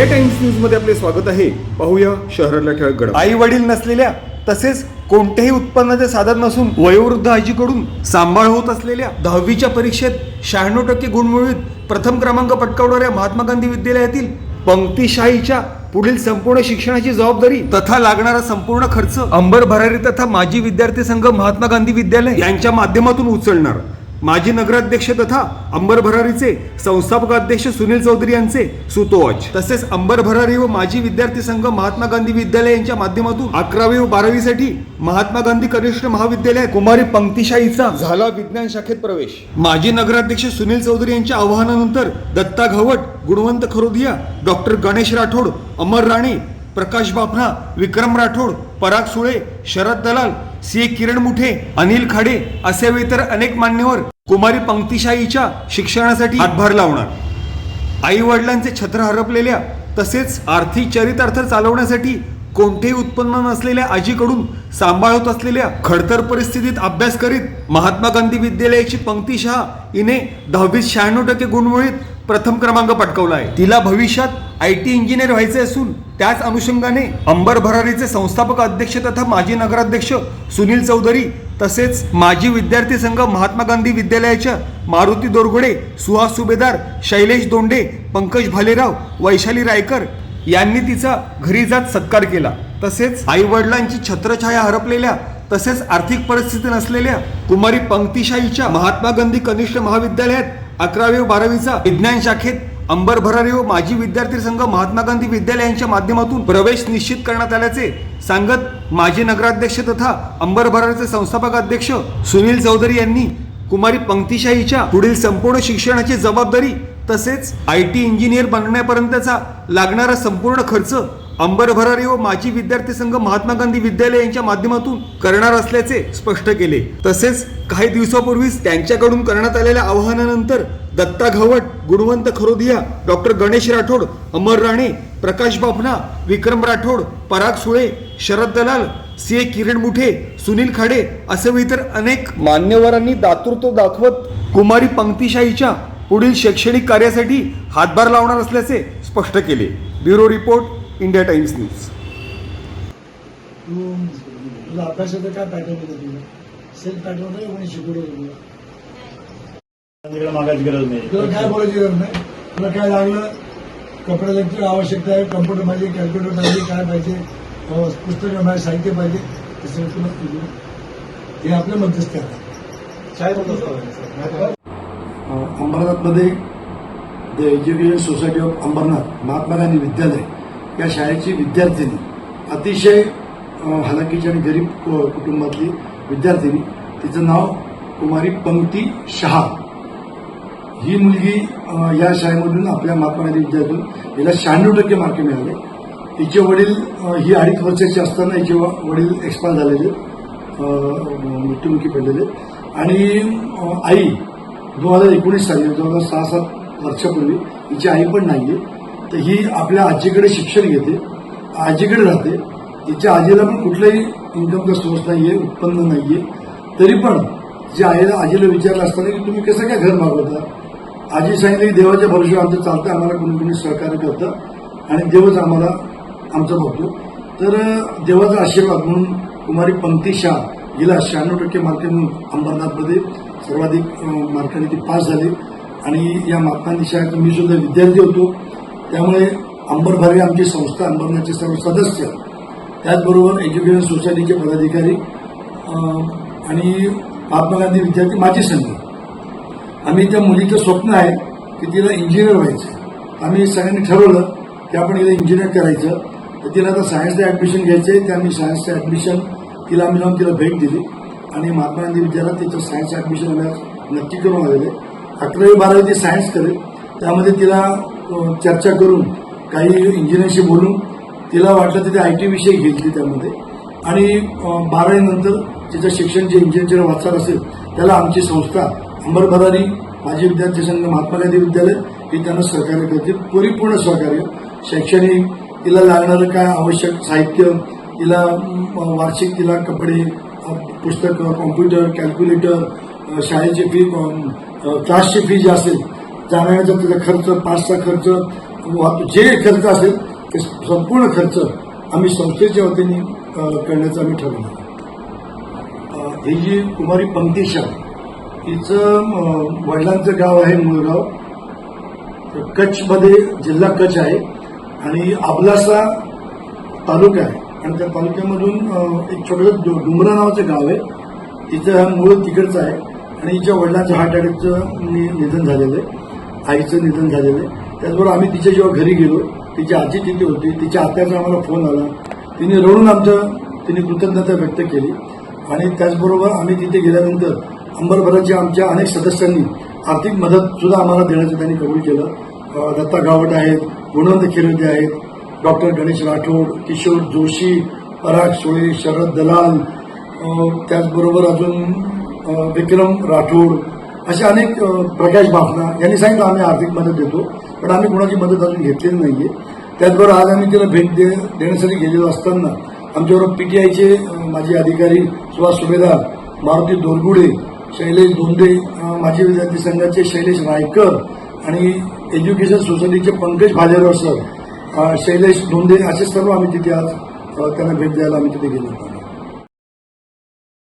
India times न्यूजमध्ये आपले स्वागत आहे. पाहूया शहरातल्या ठळक घड आई वडील नसलेल्या तसेच कोणत्याही उत्पन्नाचे साधन नसून वयोवृद्ध आजीकडून सांभाळ होत असलेल्या दहावीच्या परीक्षेत शहाण्णव टक्के गुण मिळवित प्रथम क्रमांक पटकावणाऱ्या महात्मा गांधी विद्यालयातील पंक्तीशाहीच्या पुढील संपूर्ण शिक्षणाची जबाबदारी तथा लागणारा संपूर्ण खर्च अंबर भरारी तथा माजी विद्यार्थी संघ महात्मा गांधी विद्यालय यांच्या माध्यमातून उचलणार. माजी नगराध्यक्ष तथा अंबर भरारीचे संस्थापक अध्यक्ष सुनील चौधरी यांचे सुतोवाच. तसेच अंबर भरारी व माजी विद्यार्थी संघ महात्मा गांधी विद्यालय यांच्या माध्यमातून अकरावी व बारावी साठी महात्मा गांधी कनिष्ठ महाविद्यालय कुमारी पंक्तीशाहीचा झाला विज्ञान शाखेत प्रवेश. माजी नगराध्यक्ष सुनील चौधरी यांच्या आवाहनानंतर दत्ता घवट गुणवंत खरोदिया डॉक्टर गणेश राठोड अमर राणे प्रकाश बाफना विक्रम राठोड पराग सुळे शरद दलाल सी किरण मुठे अनिल खाडे असे इतर अनेक मान्यवर कुमारी पंक्तीशाहीच्या शिक्षणासाठी हातभार लावणार. आई वडिलांचे छत्र हरपलेल्या तसेच आर्थिक चरितार्थ चालवण्यासाठी कोणतेही उत्पन्न नसलेल्या आजीकडून सांभाळत असलेल्या खडतर परिस्थितीत अभ्यास करीत महात्मा गांधी विद्यालयाची पंक्ती शहा हिने दहावीस शहाण्णव टक्के गुण प्रथम क्रमांक पटकवला आहे तिला भविष्यात आय टी इंजिनियर व्हायचे असून त्याच अनुषंगाने अंबर भरारीचे संस्थापक अध्यक्ष तथा माजी नगराध्यक्ष सुनील चौधरी तसेच माजी विद्यार्थी संघ महात्मा गांधी विद्यालयाच्या मारुती दोरगुडे सुहास सुभेदार शैलेश दोंडे पंकज भालेराव वैशाली रायकर यांनी तिचा घरी जात सत्कार केला. तसेच आई वडिलांची छत्रछाया हरपलेल्या तसेच आर्थिक परिस्थिती नसलेल्या कुमारी पंक्तीशाहीच्या महात्मा गांधी कनिष्ठ महाविद्यालयात अकरावी व बारावीचा विज्ञान शाखेत अंबर भरारी व माजी विद्यार्थी संघ महात्मा गांधी विद्यालयांच्या माध्यमातून प्रवेश निश्चित करण्यात आल्याचे सांगत माजी नगराध्यक्ष तथा अंबर भरारीचे संस्थापक अध्यक्ष सुनील चौधरी यांनी कुमारी पंक्तीशाहीच्या पुढील संपूर्ण शिक्षणाची जबाबदारी तसेच आय टी इंजिनियर बनण्यापर्यंतचा लागणारा संपूर्ण खर्च अंबर भरारी व माजी विद्यार्थी संघ महात्मा गांधी विद्यालय यांच्या माध्यमातून करणार असल्याचे स्पष्ट केले. तसेच काही दिवसापूर्वीच त्यांच्याकडून करण्यात आलेल्या आवाहनानंतर Datta Ghavat Gunwant Kharodiya doctor Ganesh Rathod Amar Rane Prakash Bafna Vikram Rathod Parag Sule Sharad Dalal C A Kiran Muthe Sunil Khade असे इतर अनेक मान्यवरांनी दातृत्व दाखवत कुमारी पंक्तीशाहीच्या पुढील शैक्षणिक कार्यासाठी हातभार लावणार असल्याचे स्पष्ट केले. Bureau report India Times news तू तुझा अभ्यासाचं काय पॅटर्न होतं तुझं? सेल्फ पॅटर्न होतं का कोणी शिकवलं होतं तुला? तिकडे मागायची गरज नाही. तुला काय बोलायची गरज नाही? तुला काय लागलं? कपड्याची आवश्यकता आहे कम्प्युटर पाहिजे कॅल्क्युलेटर पाहिजे काय पाहिजे? अं, पुस्तकं पाहिजे साहित्य पाहिजे ते सगळं तुला तुझं हे आपल्या मध्यस्थी आहे. काय बोलतो अंबरनाथमध्ये the education society of Ambernath Mahatma Gandhi विद्यालय. या शाळेची विद्यार्थिनी अतिशय हालाकीची आणि गरीब कुटुंबातली विद्यार्थिनी तिचं नाव कुमारी पंक्ती शहा. ही मुलगी या शाळेमधून आपल्या महात्मा गांधी हिला शहाण्णव टक्के मार्क मिळाले. तिचे वडील ही अडीच वर्षाची असताना हिचे वडील एक्सपायर झालेले मृत्युमुखी पडलेले. आणि आई दोन हजार एकोणीस साली दोन हजार सहा सात वर्षापूर्वी हिची आई पण नाही आहे तर ही आपल्या आजीकडे शिक्षण घेते आजीकडे राहते. तिच्या आजीला पण कुठलाही इन्कमचा सोर्स नाहीये उत्पन्न आहे तरी पण जे आईला आजीला विचारलं असताना की तुम्ही कसं काय घर मागवता? आजी सांगितलं की देवाच्या भरोश्यावर आमचं चालतं आम्हाला कोणी कोणी सहकार्य करतं आणि देवच आम्हाला आमचा बघतो तर देवाचा आशीर्वाद म्हणून कुमारी पंक्ती शाह हिला शहाण्णव टक्के मार्क म्हणून अंबरनाथमध्ये सर्वाधिक अं, मार्काने ती पास झाली. आणि या महात्मा शाळेत मी सुद्धा विद्यार्थी होतो. त्यामुळे अंबरभारी आमची संस्था अंबरनाथचे सर्व सदस्य त्याचबरोबर एज्युकेशन सोसायटीचे पदाधिकारी आणि महात्मा गांधी विद्यार्थी माझी संघ. आम्ही त्या मुलीचं स्वप्न आहे की तिला इंजिनियर व्हायचं. आम्ही सगळ्यांनी ठरवलं की आपण हिला इंजिनियर करायचं. तर तिला आता सायन्सला ॲडमिशन घ्यायचं आहे ते आम्ही सायन्सचं ॲडमिशन तिला आम्ही जाऊन तिला भेट दिली. आणि महात्मा गांधी विद्यालयात तिचं सायन्स ॲडमिशन आम्ही नक्की करून आलेले अकरावी बारावी ती सायन्स करेल. त्यामध्ये तिला चर्चा करून काही इंजिनियरशी बोलून तिला वाटलं तर ते आय टी विषय घेतली त्यामध्ये. आणि बारावीनंतर तिचं शिक्षण जे इंजिनियर वाचणार असेल त्याला आमची संस्था अंबर भरारी माजी विद्यार्थी संघ महात्मा गांधी विद्यालय हे त्यांना सहकार्य करतील. परिपूर्ण सहकार्य. शैक्षणिक तिला लागणारं काय आवश्यक साहित्य तिला वार्षिक तिला कपडे पुस्तकं कॉम्प्युटर कॅल्क्युलेटर शाळेची फी क्लासची फी जी असेल जाण्याचा तिचा खर्च पाचचा खर्च जे खर्च असेल ते संपूर्ण खर्च आम्ही संस्थेच्या वतीने करण्याचं आम्ही ठरवलं. ही जी कुमारी पंक्तीशा हिचं वडिलांचं गाव आहे मुळगाव. कच्छमध्ये जिल्हा कच्छ आहे आणि आबलासा तालुका आहे. आणि त्या तालुक्यामधून एक छोटंसं डुमरा नावाचं गाव आहे. तिचं हा मूळ तिकडचं आहे आणि हिच्या वडिलांचं हार्ट अटॅकचं निधन झालेलं आहे. आईचं निधन झालेलं आहे. त्याचबरोबर आम्ही तिच्या जेव्हा घरी गेलो तिची आजी तिथे होती तिच्या आत्याचा आम्हाला फोन आला. तिने रडून आमचं तिने कृतज्ञता व्यक्त केली. आणि त्याचबरोबर आम्ही तिथे गेल्यानंतर अंबरभराच्या आमच्या अनेक सदस्यांनी आर्थिक मदत सुद्धा आम्हाला देण्याचं त्यांनी कबूल केलं. दत्ता गावट आहेत गुणवंत खिरदे आहेत डॉक्टर गणेश राठोड किशोर जोशी पराग सोळे शरद दलाल त्याचबरोबर अजून विक्रम राठोड असे अनेक प्रकाश बाफना यांनी सांगितलं आम्ही आर्थिक मदत देतो पण आम्ही कोणाची मदत अजून घेतलेली नाही आहे त्याचबरोबर आज आम्ही तिला भेट दे देण्यासाठी गेलेलो असताना आमच्याबरोबर पीटीआयचे माजी अधिकारी सुभाष सुभेदार मारुती दोरगुडे शैलेश धोंडे माजी विद्यार्थी संघाचे शैलेश रायकर आणि एज्युकेशन सोसायटीचे पंकज भालेराव सर शैलेश धोंडे असे सर्व आम्ही तिथे आज त्यांना भेट द्यायला आम्ही तिथे गेलो होतो.